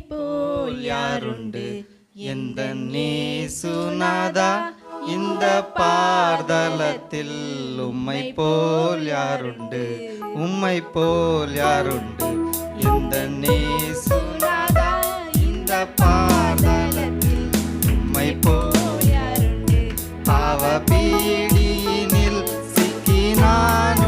போல் யாருண்டு? எந்த நேசுநாதா? இந்த பார்தலத்தில் உம்மை போல் யாருண்டு? உம்மை போல் யாருண்டு? இந்த நேசுநாதா? இந்த பார்தலத்தில் உம்மை போல் யாருண்டு? பாவ பீடியினில் சிக்கி நான்